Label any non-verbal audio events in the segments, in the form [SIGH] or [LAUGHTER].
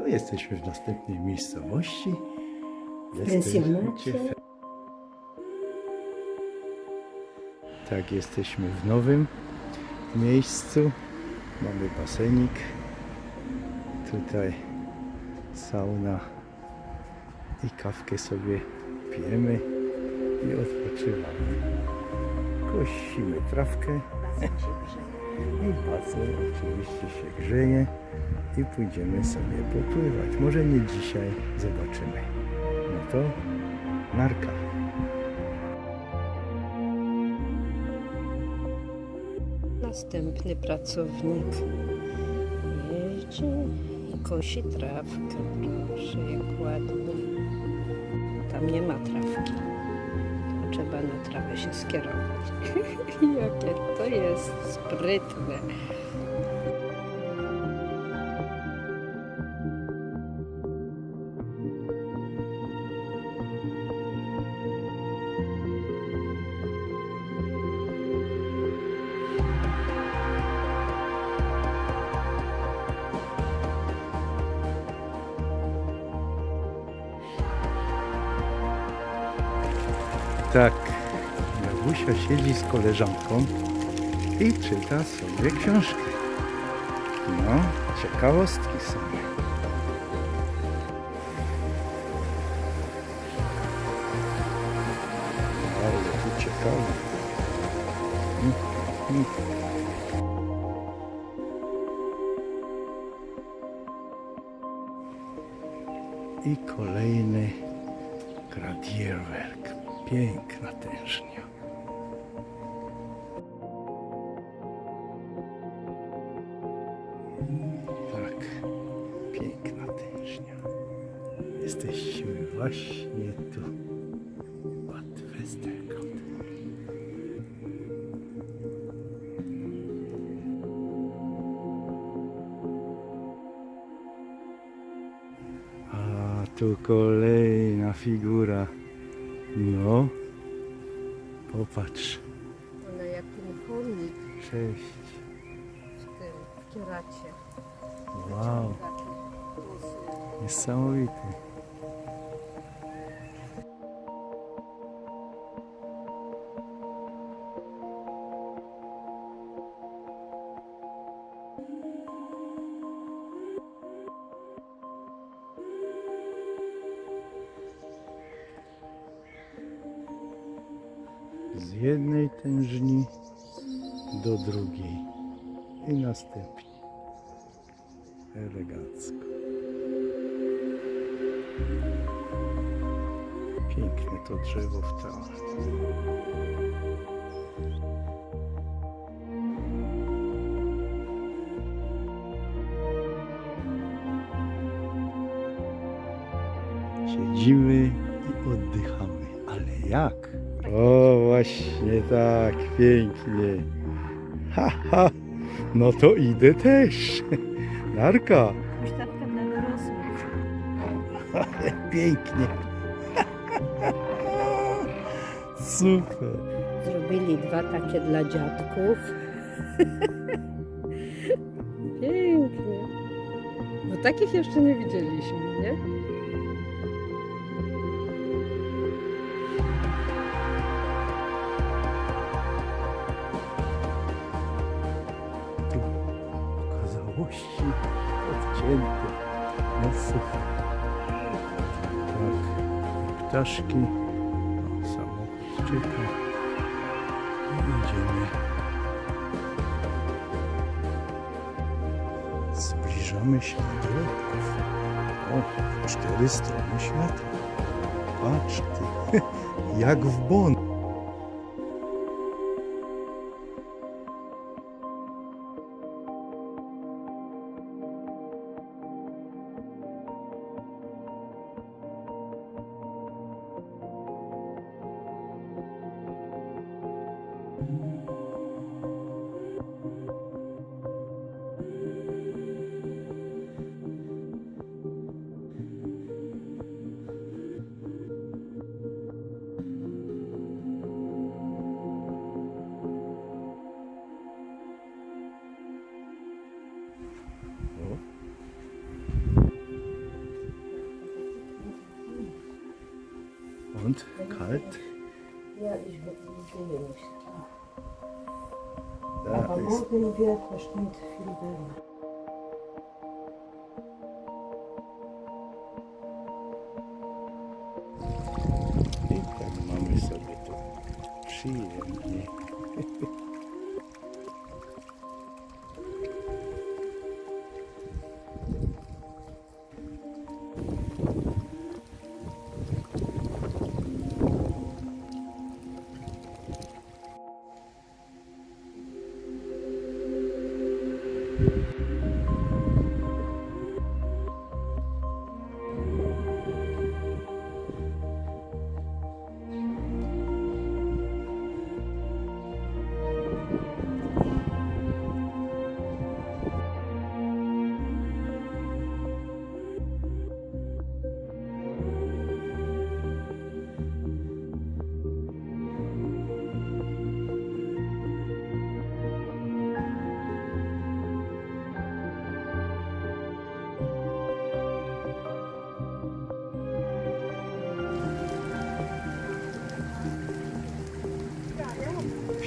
No, jesteśmy w następnej miejscowości. pensjonacie. Tak, jesteśmy w nowym miejscu. Mamy basenik. Tutaj sauna i kawkę sobie pijemy i odpoczywamy. Kosimy trawkę i basen oczywiście się grzeje i pójdziemy sobie popływać. Może nie dzisiaj, zobaczymy. No to narka. Następny pracownik jeździ i kosi trawkę. Proszę, jak ładnie. Tam nie ma trawki. Trzeba na trawę się skierować. [LAUGHS] Jakie to jest sprytne. Tak, Babusia siedzi z koleżanką i czyta sobie książkę. No, ciekawostki są. Ale tu ciekawe. Mm. Piękna tężnia. Tak, piękna tężnia. Jesteśmy właśnie tu. Bad Westerkant. A tu kolejna figura. No, popatrz. Ona jak ten chomik Cześć. w tym, w kieracie. Wow, niesamowity. Z jednej tężni do drugiej i następnie elegancko. Piękne to drzewo w całym. Siedzimy i oddychamy. Ale jak? O, właśnie tak, pięknie. Ha, ha. No to idę też. Narka. Huśtawka dla dorosłych. Ale pięknie. Super. Zrobili dwa takie dla dziadków. [LAUGHS] Pięknie. No takich jeszcze nie widzieliśmy, nie? Odcięte. No super. Tak. Ptaszki. Idziemy. Zbliżamy się do lotków. O, cztery strony świata. Patrz ty, [LAUGHS] jak w Bonn. Und kalt? Ja, ich gehe nicht. Da Aber ist morgen wird bestimmt viel wärmer. i tak mamy sobie tu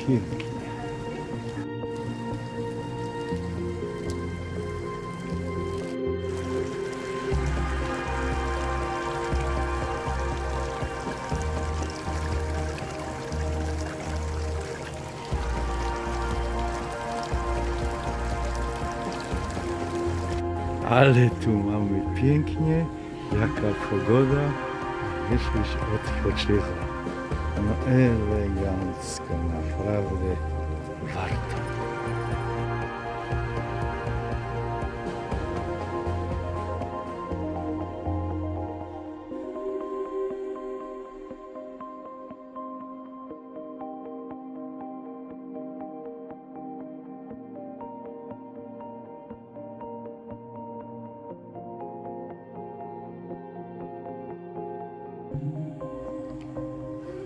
Pięknie. Ale tu mamy pięknie, jaka pogoda, myślisz odpoczywa. No elegancko, naprawdę warto.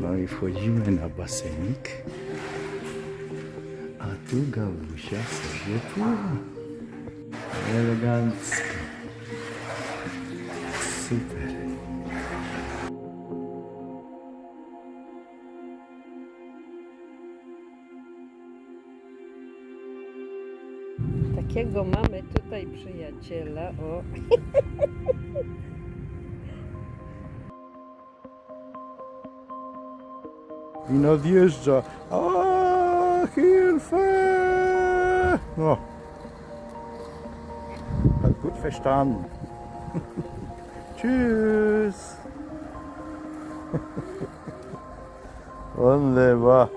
No i wchodzimy na basenik. A tu Gawusia sobie pływa. Elegancko. Super. Takiego mamy tutaj przyjaciela. O, [LAUGHS] I nadjeżdża. A, Hilfe! No. Hat gut verstanden. [LAUGHS] Tschüss. [LAUGHS] Wunderbar.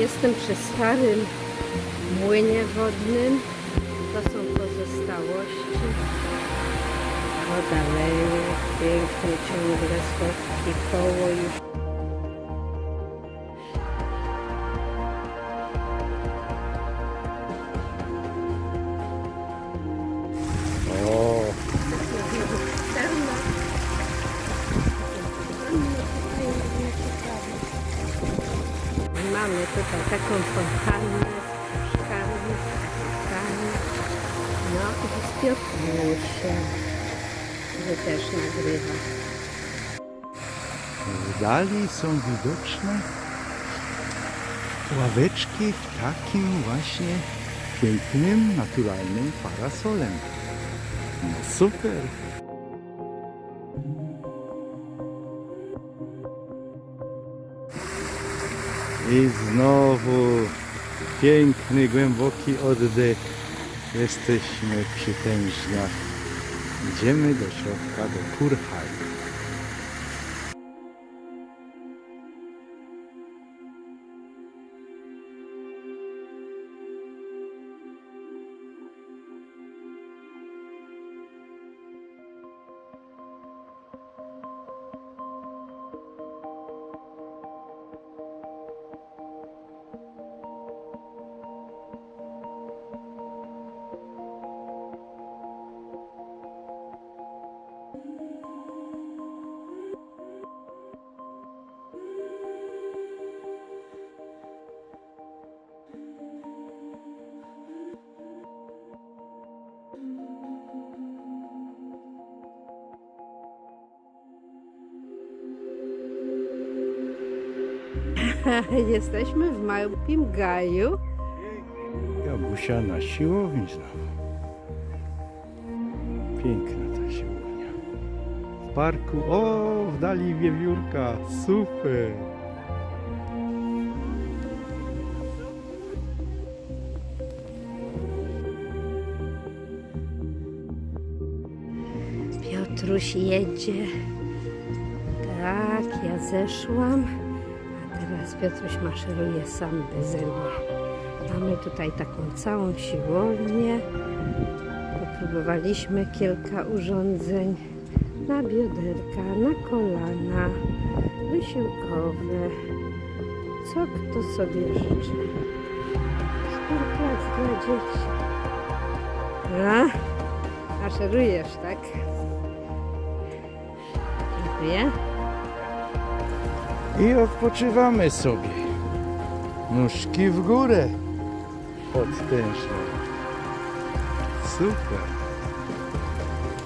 Jestem przy starym młynie wodnym. To są pozostałości. Woda leje, pięknie ciągle schodki, koło już. Który też nagrywa. w dali są widoczne ławeczki w takim właśnie pięknym, naturalnym parasolem. No super. I znowu piękny, głęboki oddech. Jesteśmy przy tężniach. Idziemy do środka, do Kurhaj. [LAUGHS] Jesteśmy w Małpim Gaju. Gabusia na siłowni znowu. Piękna ta siłownia. W parku, o, w dali wiewiórka, super. Piotruś jedzie. Tak, ja zeszłam. Teraz Piotruś maszeruje sam beze mnie. Mamy tutaj taką całą siłownię. Popróbowaliśmy kilka urządzeń na bioderka, na kolana, wysiłkowe. Co kto sobie życzy. Sportplac dla dzieci. A? Maszerujesz, tak? Dziękuję. I odpoczywamy sobie. Nóżki w górę. Podtężne. Super.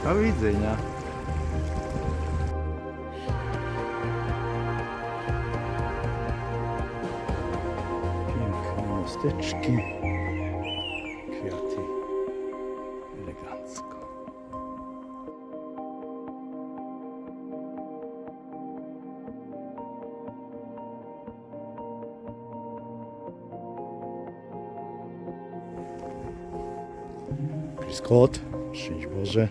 Do widzenia. Piękne mosteczki. Scott, szczęść Boże.